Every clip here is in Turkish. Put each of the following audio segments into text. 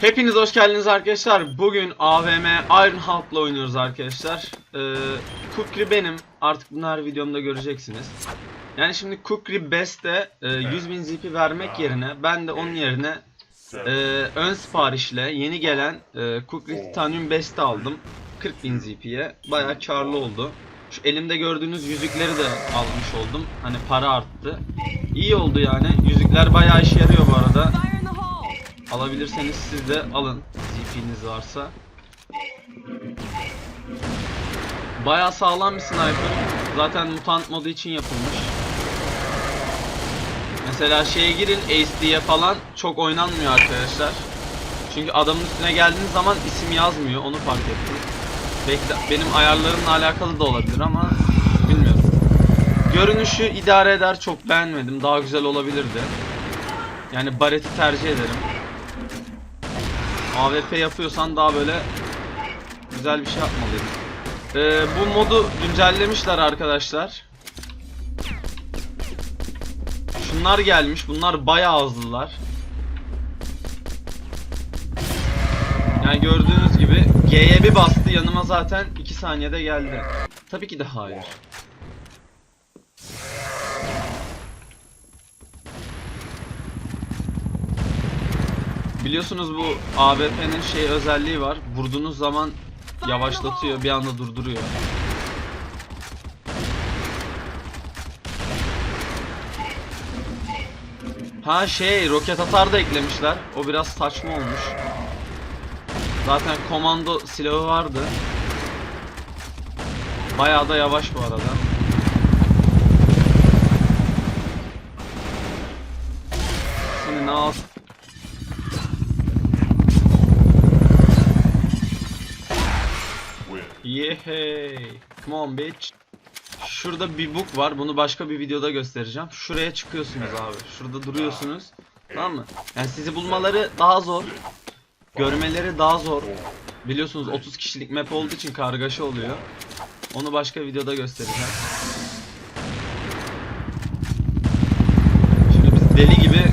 Hepiniz hoş geldiniz arkadaşlar. Bugün AVM Ironheart'la oynuyoruz arkadaşlar. Ee, Kukri benim. Artık bunu her videomda göreceksiniz. Yani şimdi Kukri Best'e e, 100.000 ZP vermek yerine ben de onun yerine e, ön siparişle yeni gelen e, Kukri Titanium Best'i aldım. 40.000 ZP'ye. Bayağı karlı oldu. Şu elimde gördüğünüz yüzükleri de almış oldum. Hani para arttı. İyi oldu yani. Yüzükler bayağı işe yarıyor bu arada. Alabilirseniz siz de alın ZP'niz varsa. Bayağı sağlam bir sniper. Zaten mutant modu için yapılmış. Mesela şeye girin ACD'ye falan çok oynanmıyor arkadaşlar. Çünkü adamın üstüne geldiğiniz zaman isim yazmıyor onu fark ettim. Belki benim ayarlarımla alakalı da olabilir ama bilmiyorum. Görünüşü idare eder çok beğenmedim. Daha güzel olabilirdi. Yani bareti tercih ederim. AWP yapıyorsan daha böyle güzel bir şey yapmalıyım. Ee, bu modu güncellemişler arkadaşlar. Şunlar gelmiş. Bunlar bayağı hızlılar. Yani gördüğünüz gibi G'ye bir bastı yanıma zaten 2 saniyede geldi. Tabii ki de hayır. Biliyorsunuz bu AWP'nin şey özelliği var. Vurduğunuz zaman yavaşlatıyor, bir anda durduruyor. Ha şey, roket atar da eklemişler. O biraz saçma olmuş. Zaten komando silahı vardı. Bayağı da yavaş bu arada. Yehey. Come on bitch. Şurada bir book var. Bunu başka bir videoda göstereceğim. Şuraya çıkıyorsunuz abi. Şurada duruyorsunuz. Tamam mı? Yani sizi bulmaları daha zor. Görmeleri daha zor. Biliyorsunuz 30 kişilik map olduğu için kargaşa oluyor. Onu başka videoda göstereceğim. Şimdi biz deli gibi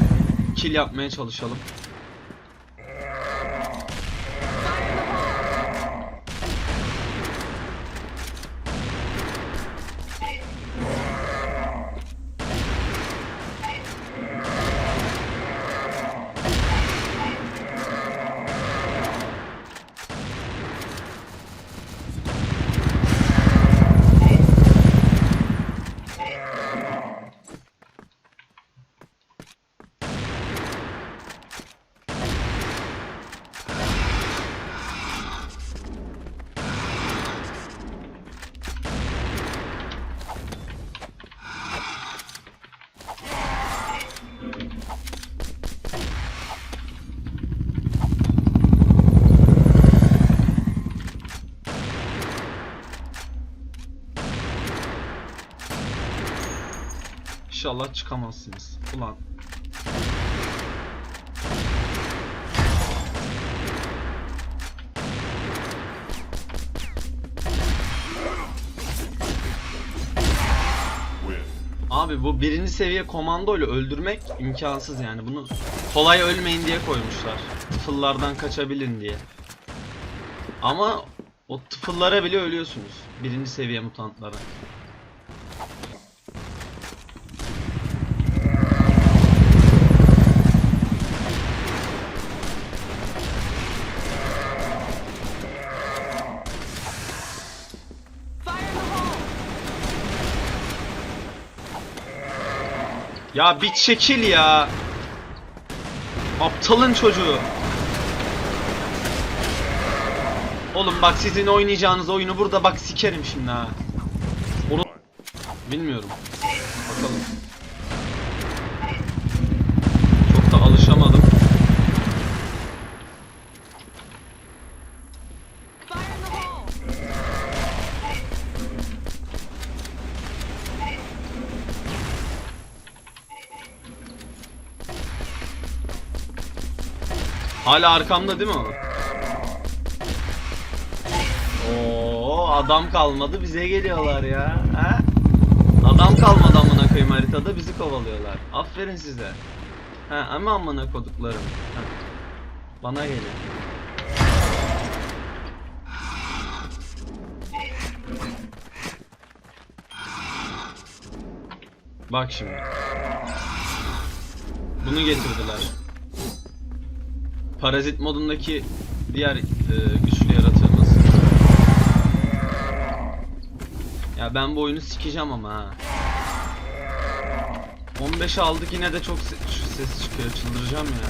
kill yapmaya çalışalım. İnşallah çıkamazsınız. Ulan. Abi bu birinci seviye komando ile öldürmek imkansız yani. Bunu kolay ölmeyin diye koymuşlar. Tıfıllardan kaçabilin diye. Ama o tıfıllara bile ölüyorsunuz. Birinci seviye mutantlara. Ya bir çekil ya. Aptalın çocuğu. Oğlum bak sizin oynayacağınız oyunu burada bak sikerim şimdi ha. Onu bilmiyorum. Bakalım. Hala arkamda değil mi o? Oo adam kalmadı bize geliyorlar ya. Ha? Adam kalmadı amına koyayım haritada bizi kovalıyorlar. Aferin size. Ha ama amına koduklarım. Ha. Bana gelin. Bak şimdi. Bunu getirdiler. Parazit modundaki diğer e, güçlü yaratığımız. Ya ben bu oyunu sikeceğim ama ha. 15 aldık yine de çok se- ses çıkıyor. Çıldıracağım ya.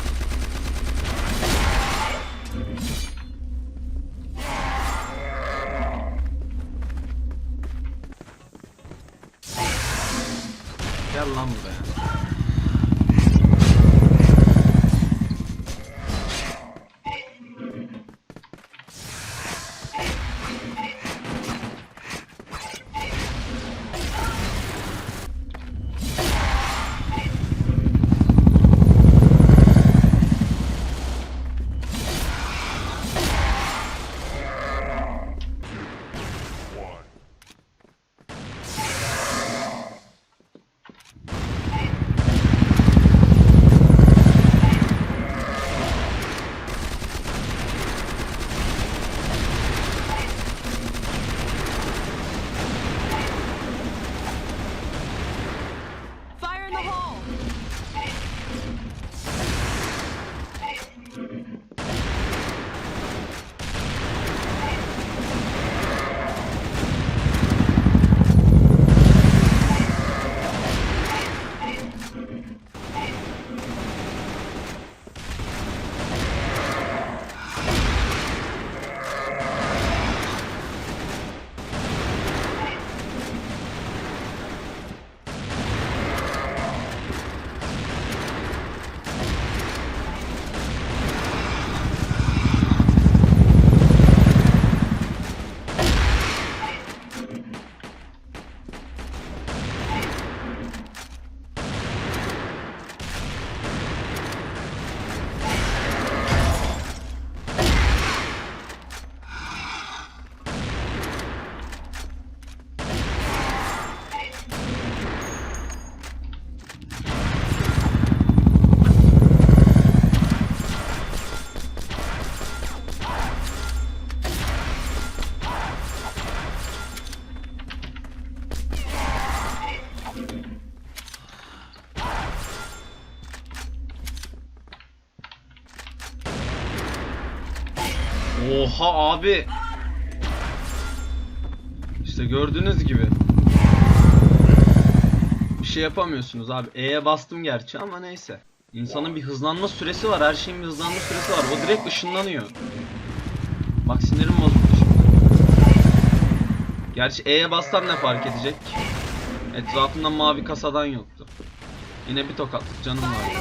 Oha abi. İşte gördüğünüz gibi. Bir şey yapamıyorsunuz abi. E'ye bastım gerçi ama neyse. İnsanın bir hızlanma süresi var. Her şeyin bir hızlanma süresi var. O direkt ışınlanıyor. Bak sinirim bozuldu şimdi. Gerçi E'ye bassam ne fark edecek? Etrafında mavi kasadan yoktu. Yine bir tokatlık canım var.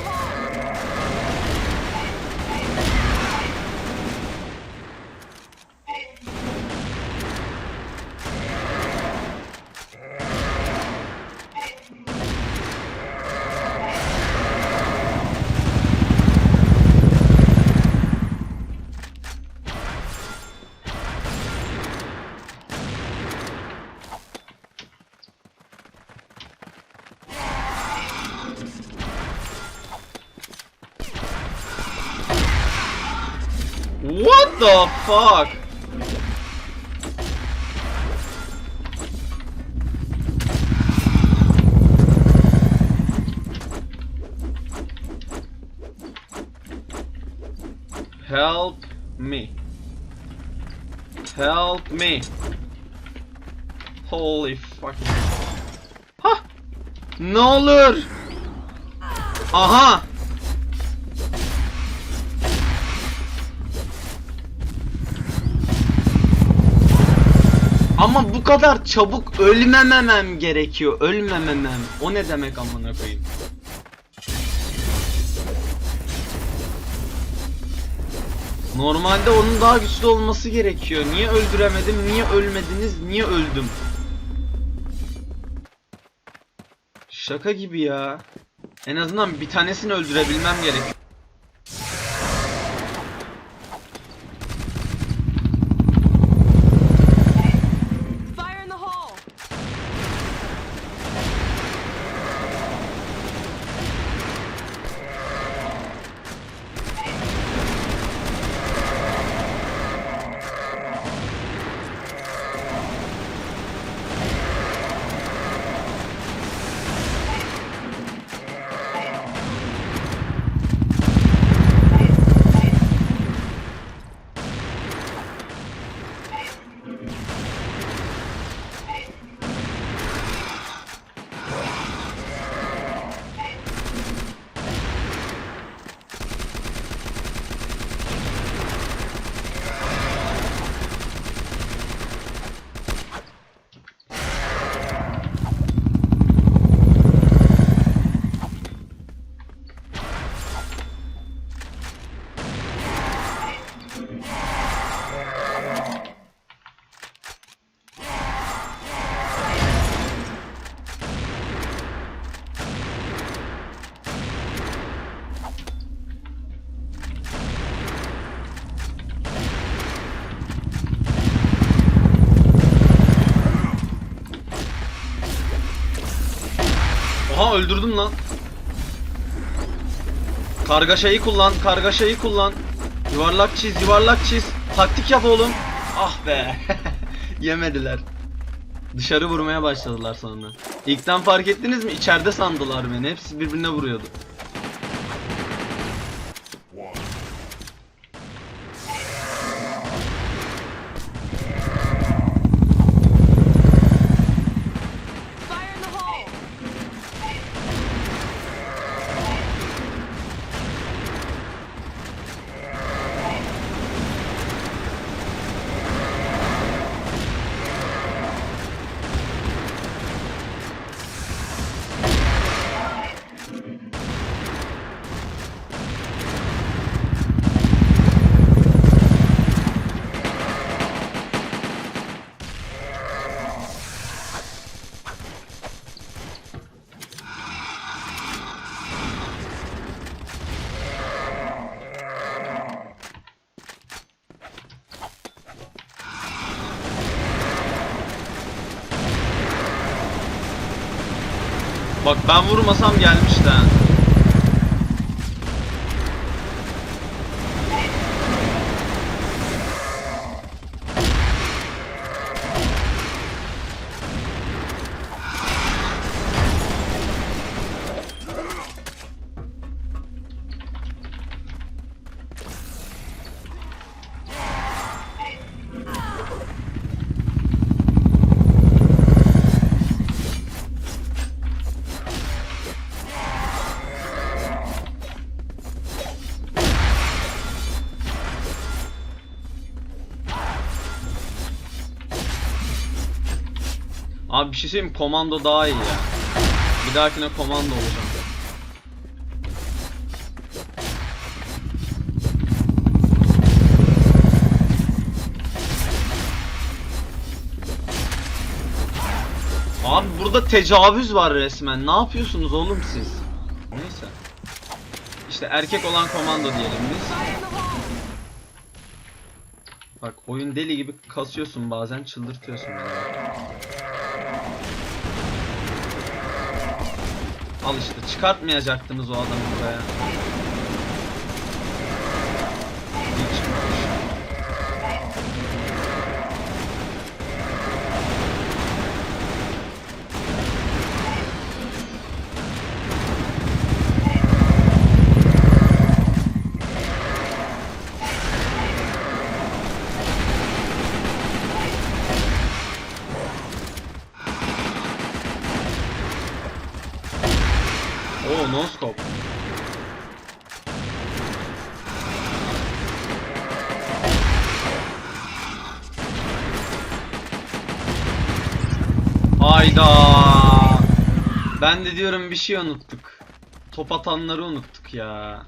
What the fuck? Help me. Help me. Holy fucking. Ha! Ne olur? Aha! Ama bu kadar çabuk ölmememem gerekiyor. Ölmememem. O ne demek amına koyayım? Normalde onun daha güçlü olması gerekiyor. Niye öldüremedim? Niye ölmediniz? Niye öldüm? Şaka gibi ya. En azından bir tanesini öldürebilmem gerekiyor. Öldürdüm lan. Kargaşayı kullan, kargaşayı kullan. Yuvarlak çiz, yuvarlak çiz. Taktik yap oğlum. Ah be. Yemediler. Dışarı vurmaya başladılar sonra. İlkten fark ettiniz mi? İçeride sandılar beni. Hepsi birbirine vuruyordu. Bak ben vurmasam gelmişti ha. Abi bir şey söyleyeyim? Komando daha iyi ya. Bir dahakine komando olacağım. Abi burada tecavüz var resmen. Ne yapıyorsunuz oğlum siz? Neyse. İşte erkek olan komando diyelim biz. Bak oyun deli gibi kasıyorsun bazen çıldırtıyorsun beni. Al işte çıkartmayacaktınız o adamı buraya. Ben de diyorum bir şey unuttuk. Top atanları unuttuk ya.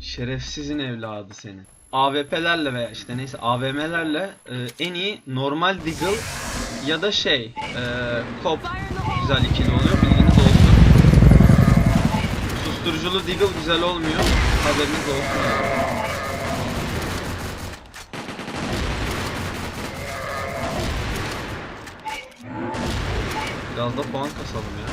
Şerefsizin evladı senin. AWP'lerle veya işte neyse AVM'lerle e, en iyi normal Deagle ya da şey e, hole! güzel ikili oluyor bilginiz olsun. Susturuculu Deagle güzel olmuyor. Haberiniz olsun. Biraz da puan kasalım ya.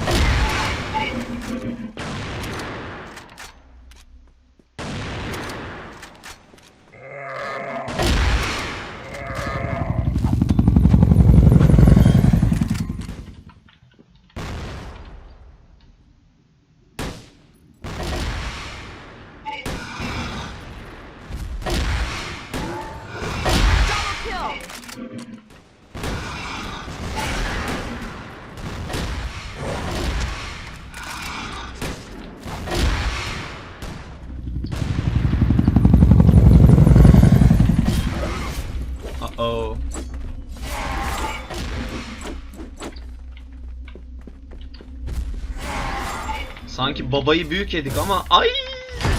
Sanki babayı büyük yedik ama ay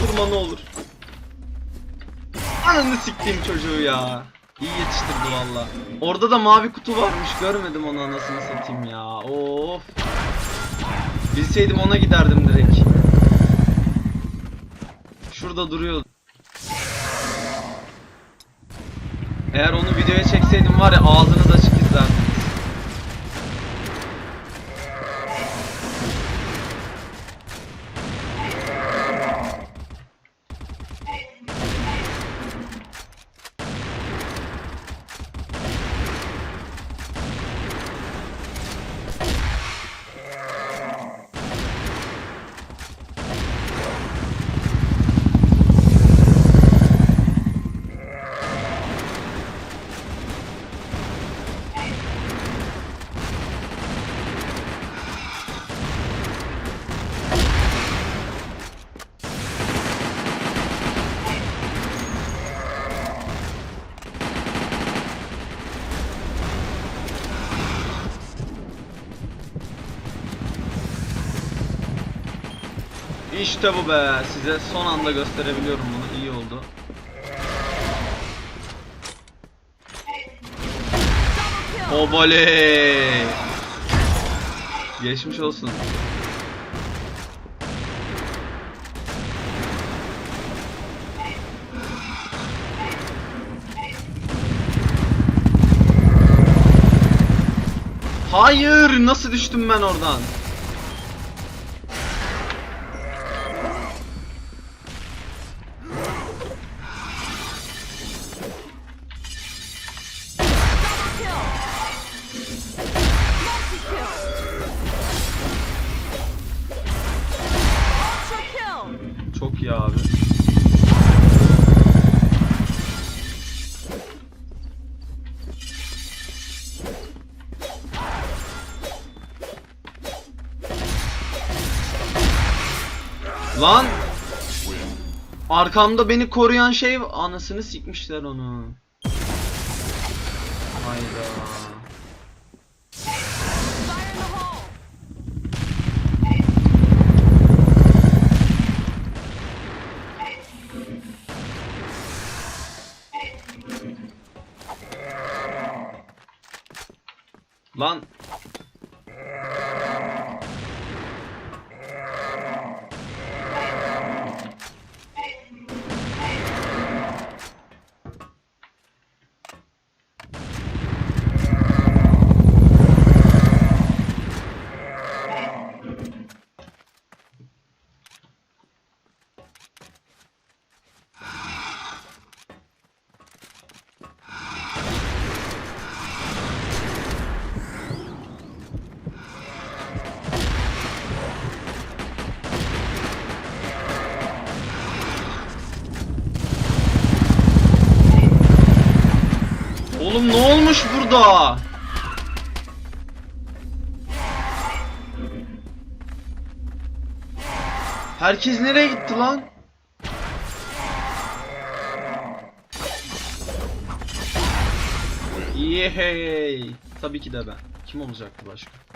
vurma ne olur. Ananı siktiğim çocuğu ya. İyi yetiştirdi valla. Orada da mavi kutu varmış görmedim onu anasını satayım ya. Of. Bilseydim ona giderdim direkt. Şurada duruyor. Eğer onu videoya çekseydim var ya ağzınız İşte bu be. Size son anda gösterebiliyorum bunu. İyi oldu. Obaley. Geçmiş olsun. Hayır, nasıl düştüm ben oradan? Arkamda beni koruyan şey anasını sikmişler onu. Hayda. Lan burada? Herkes nereye gitti lan? Yehey. Tabii ki de ben. Kim olacaktı başka?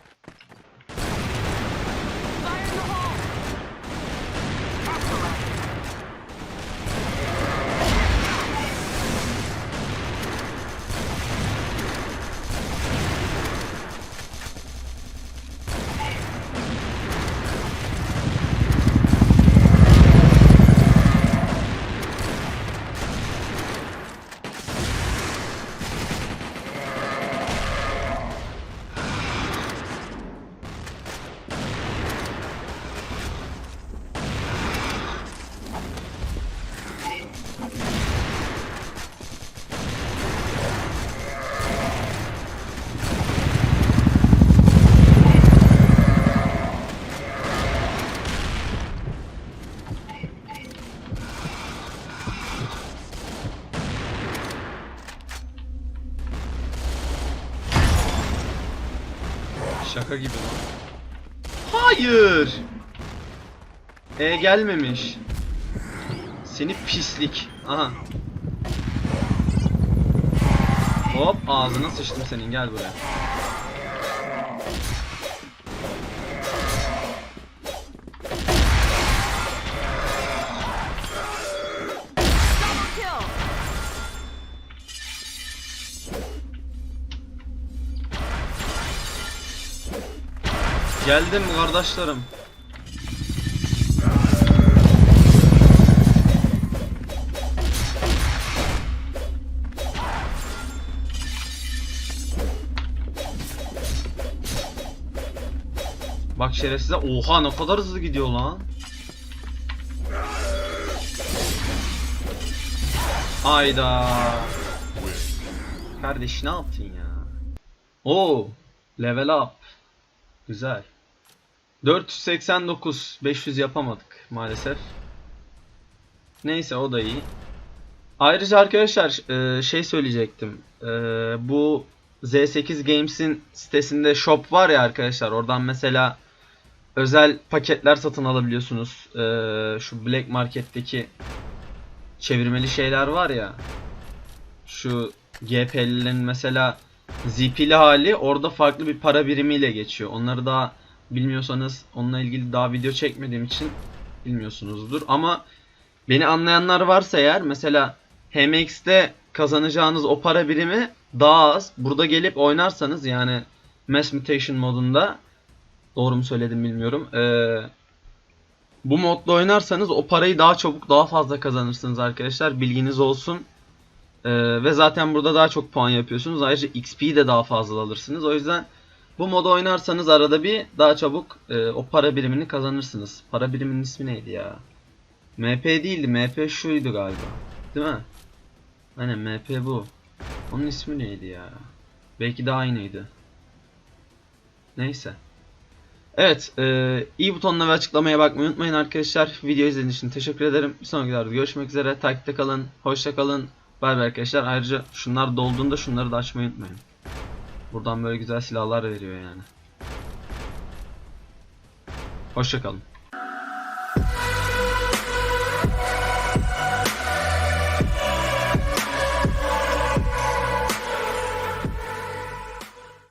Şaka gibi lan. Hayır. E gelmemiş. Seni pislik. Aha. Hop ağzına sıçtım senin gel buraya. Geldim kardeşlerim. Bak şerefsize oha ne kadar hızlı gidiyor lan. Ayda. Kardeş ne yaptın ya? Oo, level up. Güzel. 489 500 yapamadık maalesef. Neyse o da iyi. Ayrıca arkadaşlar e, şey söyleyecektim. E, Bu Z8 Games'in sitesinde shop var ya arkadaşlar. Oradan mesela özel paketler satın alabiliyorsunuz. E, Şu Black Market'teki çevirmeli şeyler var ya. Şu GPL'lerin mesela ZP'li hali orada farklı bir para birimiyle geçiyor. Onları daha bilmiyorsanız onunla ilgili daha video çekmediğim için bilmiyorsunuzdur ama beni anlayanlar varsa eğer mesela HMX'te kazanacağınız o para birimi daha az. Burada gelip oynarsanız yani Mass Mutation modunda doğru mu söyledim bilmiyorum. Ee, bu modda oynarsanız o parayı daha çabuk daha fazla kazanırsınız arkadaşlar. Bilginiz olsun. Ee, ve zaten burada daha çok puan yapıyorsunuz. Ayrıca XP'yi de daha fazla alırsınız. O yüzden bu moda oynarsanız arada bir daha çabuk e, o para birimini kazanırsınız. Para biriminin ismi neydi ya? MP değildi. MP şuydu galiba. Değil mi? Aynen MP bu. Onun ismi neydi ya? Belki de aynıydı. Neyse. Evet, e, iyi butonuna ve açıklamaya bakmayı unutmayın arkadaşlar. Video izlediğiniz için teşekkür ederim. Bir sonraki videoda görüşmek üzere. Takipte kalın. Hoşça kalın. Bay bay arkadaşlar. Ayrıca şunlar dolduğunda şunları da açmayı unutmayın. Buradan böyle güzel silahlar veriyor yani. Hoşça kalın.